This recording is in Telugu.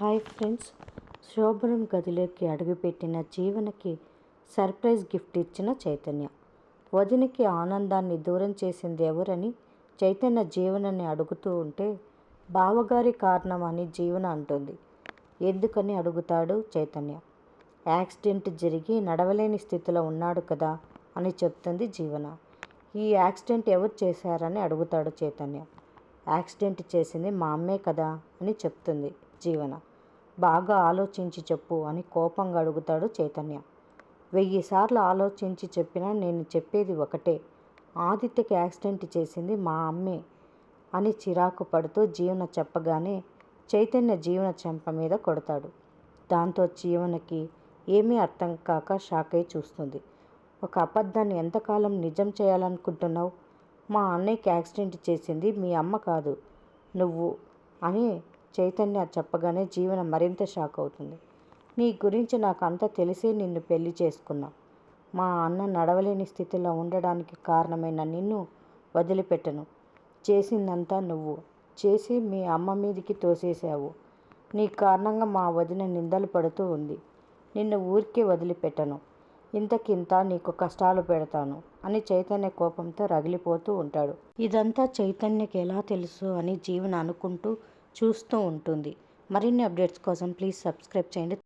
హాయ్ ఫ్రెండ్స్ శోభనం గదిలోకి అడుగుపెట్టిన జీవనకి సర్ప్రైజ్ గిఫ్ట్ ఇచ్చిన చైతన్య. వదినకి ఆనందాన్ని దూరం చేసింది ఎవరని చైతన్య జీవనని అడుగుతూ ఉంటే బావగారి కారణం అని జీవన అంటుంది. ఎందుకని అడుగుతాడు చైతన్య? యాక్సిడెంట్ జరిగి నడవలేని స్థితిలో ఉన్నాడు కదా అని చెప్తుంది జీవన. ఈ యాక్సిడెంట్ ఎవరు చేశారని అడుగుతాడు చైతన్య. యాక్సిడెంట్ చేసింది మా అమ్మే కదా అని చెప్తుంది జీవన. బాగా ఆలోచించి చెప్పు అని కోపంగా అడుగుతాడు చైతన్య. వెయ్యి సార్లు ఆలోచించి చెప్పినా నేను చెప్పేది ఒకటే. ఆదిత్యకి యాక్సిడెంట్ చేసింది మా అమ్మే అని చిరాకు పడుతూ జీవన చెప్పగానే చైతన్య జీవన చెంప మీద కొడతాడు. దాంతో జీవనకి ఏమీ అర్థం కాక షాక్ అయి చూస్తుంది. ఒక అబద్ధాన్ని ఎంతకాలం నిజం చేయాలనుకుంటున్నావు? మా అన్నయ్యకి యాక్సిడెంట్ చేసింది మీ అమ్మ కాదు నువ్వు అని చైతన్య చెప్పగానే జీవన మరింత షాక్ అవుతుంది. నీ గురించి నాకు అంతా తెలిసే నిన్ను పెళ్ళి చేసుకున్నా. మా అన్న నడవలేని స్థితిలో ఉండడానికి కారణమైన నిన్ను వదిలిపెట్టను. చేసిందంతా నువ్వు. చేసి మీ అమ్మ మీదికి తోసేశావు. నీ కారణంగా మా వదిన నిందలు పడుతూ ఉంది. నిన్ను ఊరికే వదిలిపెట్టను. ఇంతకింత నీకు కష్టాలు పెడతాను అని చైతన్య కోపంతో రగిలిపోతూ ఉంటాడు. ఇదంతా చైతన్యకి ఎలా తెలుసు అని జీవన అనుకుంటూ చూస్తూ ఉంటుంది. మరిన్ని అప్డేట్స్ కోసం ప్లీజ్ సబ్స్క్రైబ్ చేయండి.